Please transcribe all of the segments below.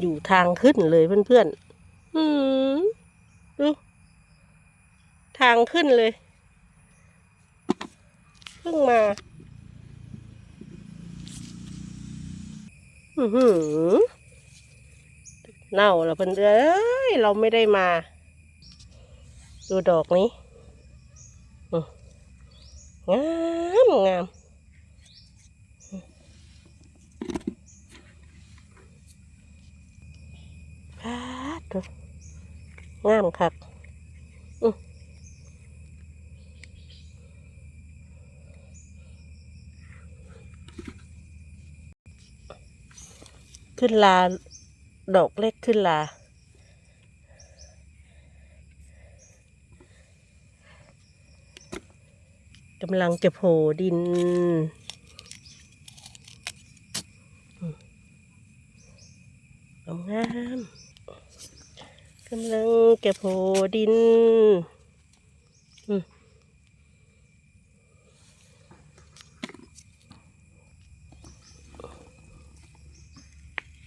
อยู่ทางขึ้นเลยเพื่อนๆอืมดู ทางขึ้นเลย เพิ่งมา อือหือ เน่าแล้วเพื่อนเอ้ย เราไม่ได้มา ดูดอกนี้งามงามพาดดู งามคักขึ้นลา ดอกเล็กขึ้นลา กำลังจะโผล่ดินงาม กำลังจะโผล่ดิน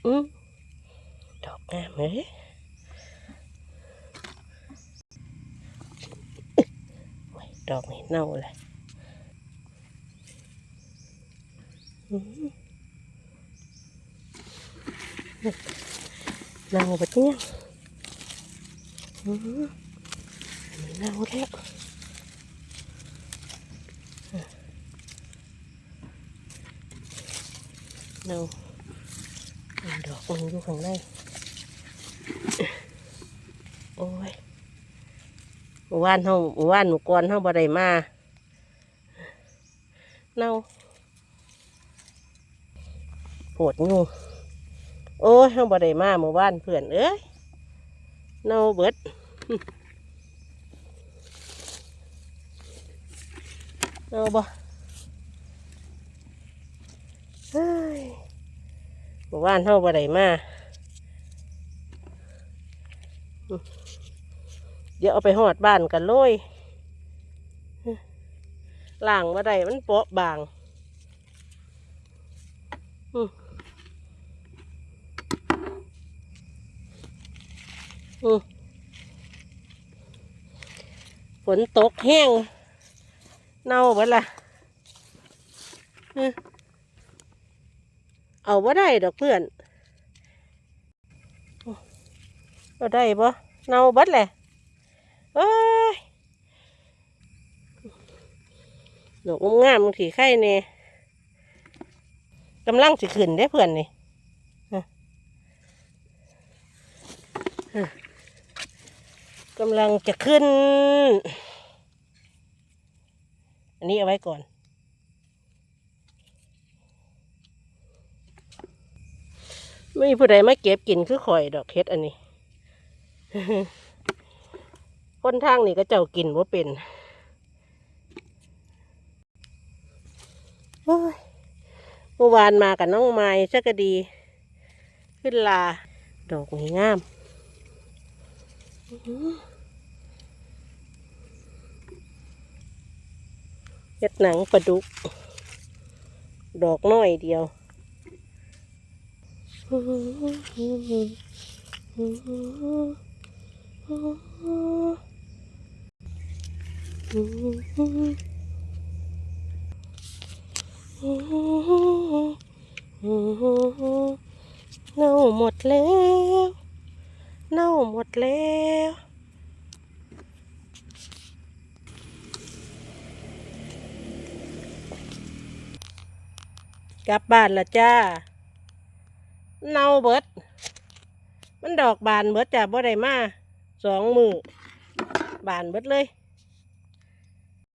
อืมดอกงามเลยดอกนี้เน่าเลยอืมเน่าปะเนี่ย อันนี้เน่าแล้วเน่าดอกมันอยู่ข้างในโอ้ยเมื่อวานเฮาเมื่อวานหนูก่อนเฮาบ่ได้มาเน่าปวดงูโอ้ยเฮาบ่ได้มาเมื่อวานเพื่อนเอ้ย เน่าเบิดเน่าบ่เฮ้ยเมื่อวานเฮาบ่ได้มาเดี๋ยวเอาไปหอดบ้านกันเลยล่างบ่ได้มันเปาะบาง อืม ฝนตกแห้ง เน่าเบิดละเอาว่าได้ดอกเพื่อนเอาได้ปะเน่าบิดแหละเอ้ยดอกงามๆมันขี่ไข่เนี่ยกำลังสิขึ้นได้เพื่อนนี่ กำลังจะขึ้น อันนี้เอาไว้ก่อน ไม่มีผู้ใดมาเก็บกินคือข่อยดอกเฮ็ดอันนี้ คนทางนี่ก็เจ้ากินว่าเป็นเมื่อวานมากับน้องไม้ชักกะดี ขึ้นลา ดอกนี้งาม เฮ็ดหนังปลาดุก ดอกน้อยเดียวเน่าหมดแล้ว หมดแล้วกลับบ้านละจ้า เน่าเบิด มันดอกบานเบิดจ้าบ่ได้มาสองมือบานเบิดเลย